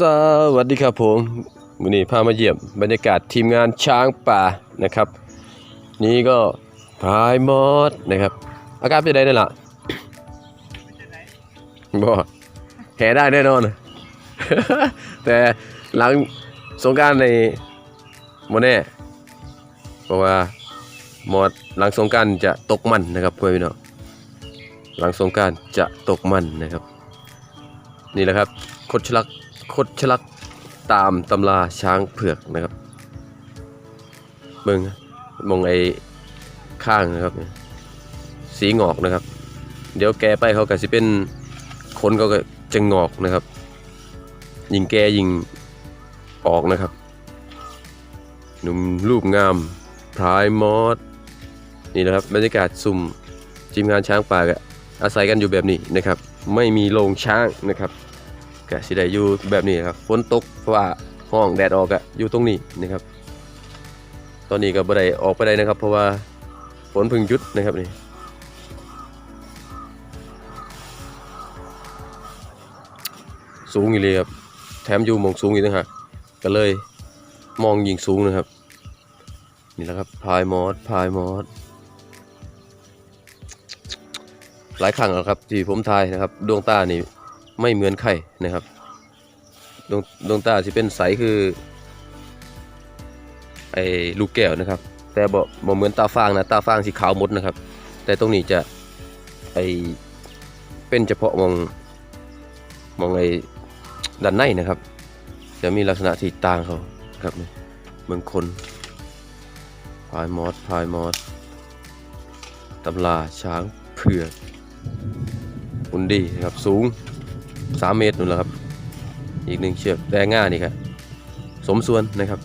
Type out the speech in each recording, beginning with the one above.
สวัสดีครับผมวันนี้พามาเยี่ยมบรรยากาศทีมงานช้างป่านะครับ นี่ก็พายมอดนะครับ อากาศเป็นไงนี่ล่ะบ่แห่ได้แน่นอน แต่หลังสงการในโมแน่เพราะว่ามอดหลังสงการจะตกมันนะครับเพื่อนพี่น้องหลังสงการจะตกมันนะครับ นี่แหละครับคดชลัก คดชลักตามตำราช้างเผือกนะครับเบิงมองไอ้ข้างนะครับ สีงอกนะครับ เดี๋ยวแกไปเขาก็สิเป็นคนเขาก็จะงอกนะครับ ยิงแกยิงออกนะครับ หนุ่มรูปงามพรายมอสนี่นะครับบรรยากาศสุ่มทีมงานช้างป่าก็อาศัยกันอยู่แบบนี้นะครับ ไม่มีโรงช้างนะครับ ก็สิได้อยู่แบบนี้ครับฝนตกฟ้าห้องแดดออกอะอยู่ตรงนี้นะครับ ตอนนี้ก็บ่ได้ออกไปได้นะครับ เพราะว่าฝนเพึ่งหยุดนะครับนี่สูงอีเลยครับแถมอยู่มองสูงอีกต่างหากก็เลยมองยิงสูงนะครับ นี่แหละครับพายมอสพายมอสหลายครั้งแล้วครับที่ผมทายนะครับ ดวงตานี่ ไม่เหมือนใครนะครับดวงดวงตาที่เป็นใสคือไอ้ลูกแก้วนะครับ แต่บ่บ่เหมือนตาฟางนะตาฟางสีขาวหมดนะครับ แต่ตรงนี้จะไอเป็นเฉพาะมองมองไอ้ด้านในนะครับ จะมีลักษณะที่ต่างเขาครับนี่เมืองคนพายมอสพายมอสตำราช้างเผือกหุ่นดีนะครับสูง 3เมตรนู่นแหละครับ อีกหนึ่งเชือกแรงง่านี่ครับสมส่วนนะครับ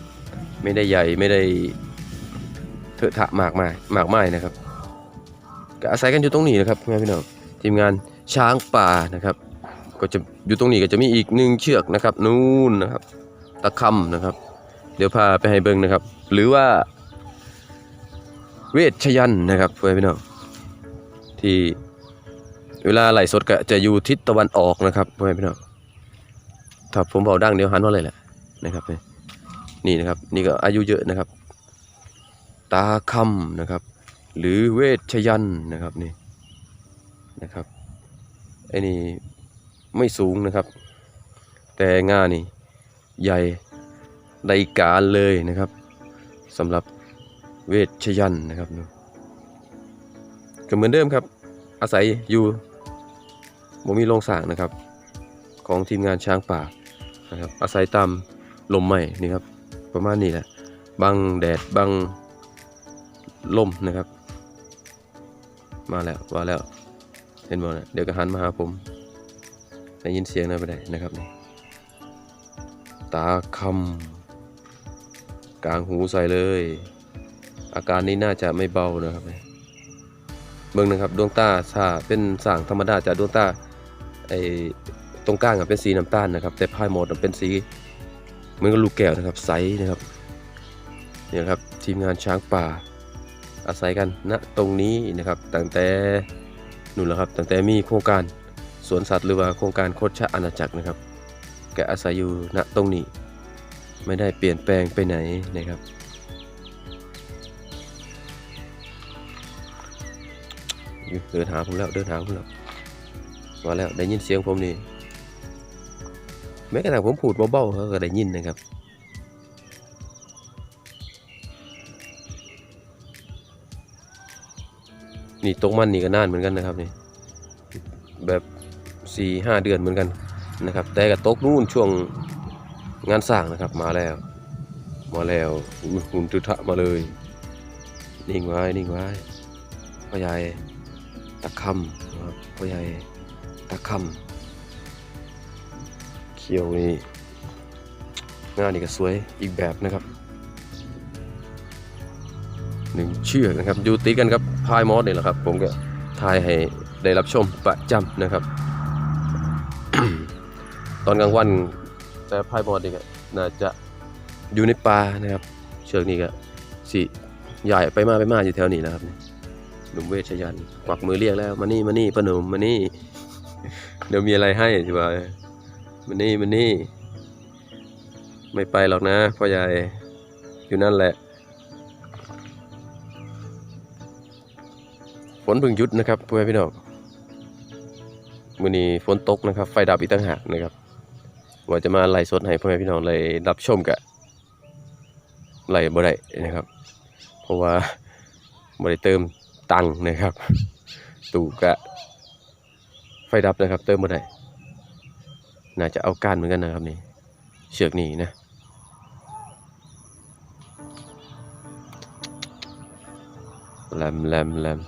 ไม่ได้ใหญ่ไม่ได้เถอะทะมากมายมากมายนะครับก็อาศัยกันอยู่ตรงนี้นะครับพี่น้องทีมงานช้างป่านะครับ ก็จะอยู่ตรงนี้ก็จะมีอีกหนึ่งเชือกนะครับ นู่นนะครับ ตะคำนะครับ เดี๋ยวพาไปให้เบิ่งนะครับ หรือว่า เวชยันนะครับเพื่อนพี่น้องที่ เวลาไหลสดก็จะอยู่ทิศตะวันออกนะครับเพื่อนพี่น้องถ้าผมเบาดังเดี๋ยวหันว่าอะไรแหละนะครับนี่นี่นะครับ นี่ก็อายุเยอะนะครับ ตาคำนะครับ หรือเวชยันนะครับนี่นะครับไอ้นี่ไม่สูงนะครับ แต่งานี่ใหญ่ในการเลยนะครับสำหรับเวชยันนะครับก็เหมือนเดิมครับ อาศัยอยู่ บ่มีโรงสร้างนะครับ ของทีมงานช้างป่านะครับอาศัยตามลมใหม่นี่ครับประมาณนี้แหละบังแดดบังลมนะครับ มาแล้วว่าแล้วเห็นบ่นะเดี๋ยวก็หันมาหาผมได้ยินเสียงนะไปได้นะครับนี่ตาคำกลางหูใส่เลย อาการนี้น่าจะไม่เบานะครับนี่เบิ่งนะครับดวงตาถ้าเป็นสางธรรมดาจากดวงตา ไอ้ตรงกลางเป็นสีน้ำตาลนะครับ แต่พายหมดอะเป็นสีเหมือนกับลูกแก้วนะครับไซส์นะครับเนี่ยครับทีมงานช้างป่า อาศัยกันณตรงนี้นะครับตั้งแต่นู่นแหละครับตั้งแต่มีโครงการสวนสัตว์หรือว่าโครงการโคชะอาณาจักรนะครับแกอาศัยอยู่ณตรงนี้ ไม่ได้เปลี่ยนแปลงไปไหนนะครับ เดินหาผมแล้วเดินหาผมแล้ว มาแล้วได้ยินเสียงผมนี่แม้กระทั่งผมพูดเบาๆเขาก็ได้ยินนะครับนี่ตรงมันนี่ก็นานเหมือนกันนะครับนี่แบบสี่ห้าเดือนเหมือนกันนะครับ แต่ก็ตกนู่นช่วงงานสร้างนะครับมาแล้ว มาแล้วอุ๊ยหุ่นจุทะมาเลย นิ่งไว้นิ่งไว้พ่อใหญ่ตะคำนะครับพ่อใหญ่ะคำเขียวนี่งานนี่ก็สวยอีกแบบนะครับหนึ่งเชือกนะครับอยู่ติดกันครับพายมอสนี่แหละครับ ผมก็ทายให้ได้รับชมประจำนะครับ ตอนกลางวันแต่พายมอสนี่ก็น่าจะอยู่ในป่านะครับ เชือกนี้ก็สิใหญ่ไปมาไปมาอยู่แถวนี้นะครับหนุ่มเวชยันกวักมือเรียกแล้วมานี่มานี่ป้าหนุ่มมานี่ เดี๋ยวมีอะไรให้ใช่ปะมานี่มานี่ ไม่ไปหรอกนะพ่อใหญ่อยู่นั่นแหละฝนเพิ่งหยุดนะครับพ่อแม่พี่น้องมื้อนี้ฝนตกนะครับ ไฟดับอีกต่างหากนะครับ ว่าจะมาไล่สดให้พ่อแม่พี่น้องเลยรับชมกะไล่บ่ได้นะครับ เพราะว่าบ่ได้เติมตังค์นะครับ ตู่กะ ไฟดับนะครับ เติมบ่ได้น่าจะเอาการเหมือนกันนะครับนี่เชือกนี้นะแหลมแหลมแหลม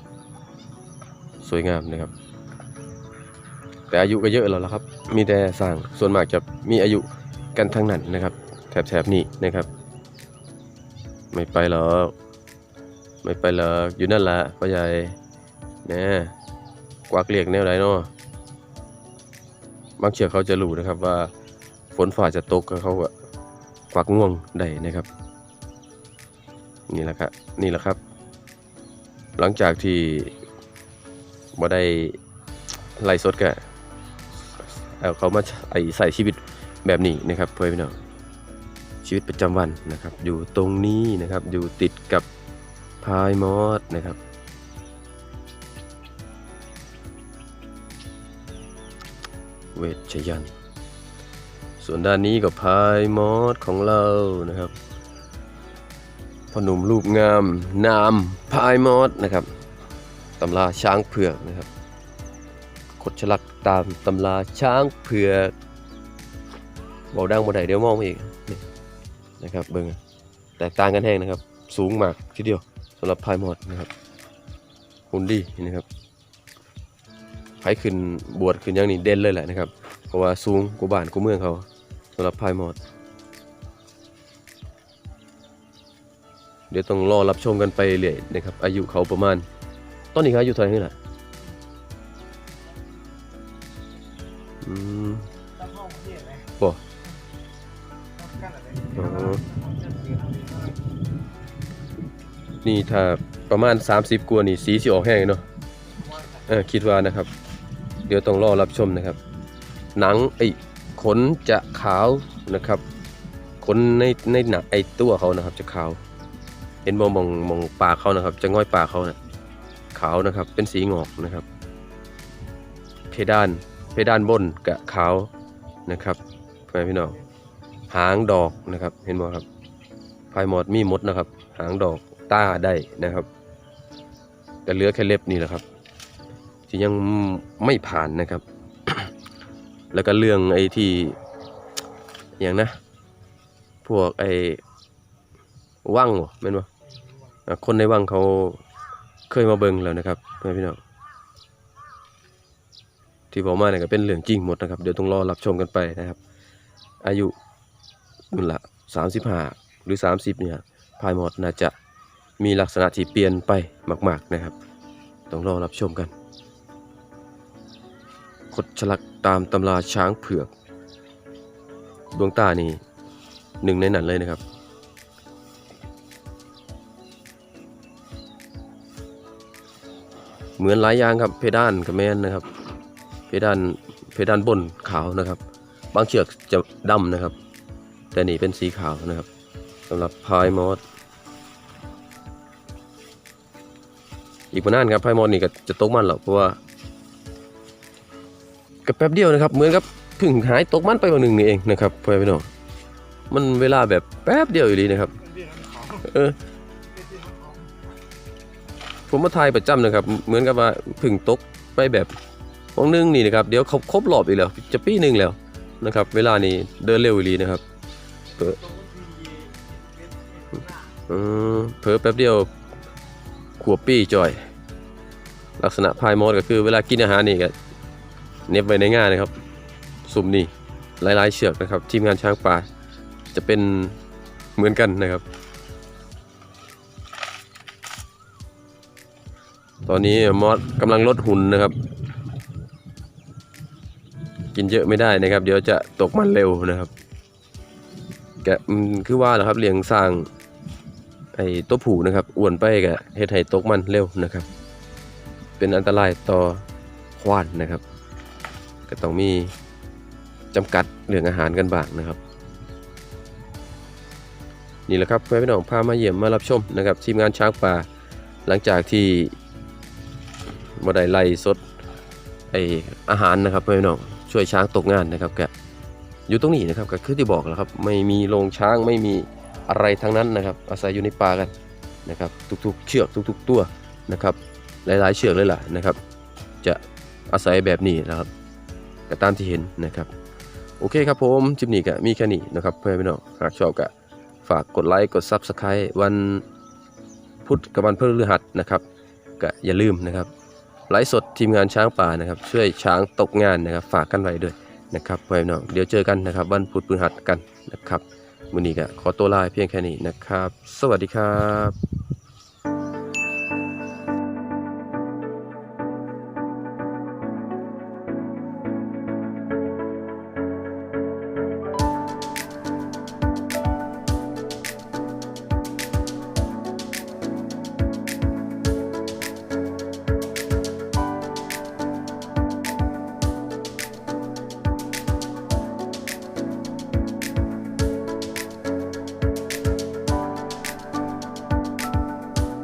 สวยงามนะครับ แต่อายุก็เยอะแล้วละครับ มีแต่สร้างส่วนมากจะมีอายุกันทั้งนั้นนะครับ แถบๆนี้นะครับ ไม่ไปหรอกไม่ไปหรอกอยู่นั่นแหละพ่อใหญ่นะกวักเรียกแนวไหนเนาะ บางเชือกเขาจะรู้นะครับว่าฝนฝ่าจะตกก็เขาก็กวักง่วงได้นะครับ นี่แหละครับนี่แหละครับ หลังจากที่บ่ได้ไล่สดก็เอาเขามาไอใส่ชีวิตแบบนี้นะครับเพื่อนพี่น้องชีวิตประจำวันนะครับ อยู่ตรงนี้นะครับ อยู่ติดกับพายมอสนะครับ เวชยัน ส่วนด้านนี้ก็พายมอสของเรานะครับพอหนุ่มรูปงาม นามพายมอสนะครับตำราช้างเผือกนะครับขดฉลักตามตำราช้างเผือกบอกดังบ่ได้เดี๋ยวมองไม่อีกนะครับเบิ่งแตกต่างกันแห้งนะครับ สูงมากทีเดียวสำหรับพายมอดนะครับหุ่นดีนะครับ ขึ้นบวชขึ้นอย่างนี้เด่นเลยแหละนะครับ เพราะว่าสูงกว่าบ้านกว่าเมืองเขาสำหรับพายมอด เดี๋ยวต้องรอรับชมกันไปเรื่อยนะครับ อายุเขาประมาณ ตอนนี้เขาอายุเท่าไหร่นี่ล่ะอืมตั้งห้องประเทศเลยบ่กั้นออ๋อนี่ถ้าประมาณ 30กว่านี่สีสิออกแห้งเนาะเออคิดว่านะครับ เดี๋ยวต้องรอรับชมนะครับ หนังไอ้ขนจะขาวนะครับขนในในหนังไอ้ตัวเขานะครับ จะขาว เห็นมองมองมองปากเขานะครับ จะง่อยปากเขานะขาวนะครับ เป็นสีงอกนะครับ เพดานเพดานบนกะขาวนะครับพ่อพี่น้องหางดอกนะครับ เห็นบ่ครับพายหมดมีมดนะครับ หางดอกตาได้นะครับ แต่เหลือแค่เล็บนี่แหละครับ ที่ยังไม่ผ่านนะครับ แล้วก็เรื่องไอ้ที่อย่างนะ พวกไอ้ว่างบ่แม่นบ่อะคนในว่างเขาเคยมาเบิ่งแล้วนะครับเพื่อนพี่น้องที่บอกมาเนี่ยก็เป็นเรื่องจริงหมดนะครับ เดี๋ยวต้องรอรับชมกันไปนะครับ อายุนู่นละสามสิบห้าหรือสามสิบเนี่ยพายหมดน่าจะมีลักษณะที่เปลี่ยนไปมาก ๆนะครับ ต้องรอรับชมกัน ดฉลักตามตำราช้างเผือก ดวงตานี่หนึ่งในนั้นเลยนะครับ เหมือนหลายอย่างครับเพดานกับแมนนะครับ เพดานเพดานบนขาวนะครับ บางเชือกจะดำนะครับ แต่นี่เป็นสีขาวนะครับสำหรับพายมอสอีกประนานครับพายมอสนี่ก็จะตกมันหรอกเพราะว่า ก็แป๊บเดียวนะครับ เหมือนกับเพิ่งหายตกมันไปวันหนึ่งนี่เองนะครับพ่อพี่น้องมันเวลาแบบแป๊บเดียวอยู่ดีนะครับเออผมมาทายประจำนะครับ เหมือนกับว่าเพึ่งตกไปแบบวงหนึงนี่นะครับเดี๋ยวครบครบรอบอีกแล้วจะปีหนึ่งแล้วนะครับ เวลานี้เดินเร็วอีหลีนะครับเป็นเป็นหน้าอืมเผลอแป๊บเดียวขวบปี้จ่อย ลักษณะพายมอดก็คือเวลากินอาหารนี่ก็ เน็บไว้ในง่ายนะครับซุ่มนี่หลายๆเชือกนะครับ ทีมงานช้างป่าจะเป็นเหมือนกันนะครับ ตอนนี้มอสกำลังลดหุ่นนะครับ กินเยอะไม่ได้นะครับ เดี๋ยวจะตกมันเร็วนะครับแกคือว่าแหละครับเลี้ยงสร้างไอ้ตัวผูนะครับอ้วนไปก็เฮ็ดให้ตกมันเร็วนะครับ เป็นอันตรายต่อควานนะครับ ก็ต้องมีจำกัดเรื่องอาหารกันบ้างนะครับ นี่แหละครับเพื่อนพี่น้องพามาเยี่ยมมารับชมนะครับทีมงานช้างป่าหลังจากที่บ่ได้ไล่สดไออาหารนะครับเพื่อนพี่น้องช่วยช้างตกงานนะครับแกอยู่ตรงนี้นะครับก็คือที่บอกแล้วครับไม่มีโรงช้างไม่มีอะไรทั้งนั้นนะครับ อาศัยอยู่ในป่ากันนะครับทุกๆ เชือกทุก ๆ ตัวนะครับ หลายๆ เชือกเลยล่ะนะครับ จะอาศัยแบบนี้นะครับ ก็ตามที่เห็นนะครับ โอเคครับผมคลิปนี้ก็มีแค่นี้นะครับเพื่อนพี่น้องหากชอบก็ฝากกดไลค์กด Subscribe วันพุธกับวันพฤหัสนะครับก็อย่าลืมนะครับไลฟ์สดทีมงานช้างป่านะครับช่วยช้างตกงานนะครับ ฝากกันไว้ด้วยนะครับเพื่อนพี่น้องเดี๋ยวเจอกันนะครับวันพุธพฤหัสกันนะครับวันนี้ก็ขอตัวลาเพียงแค่นี้นะครับ สวัสดีครับ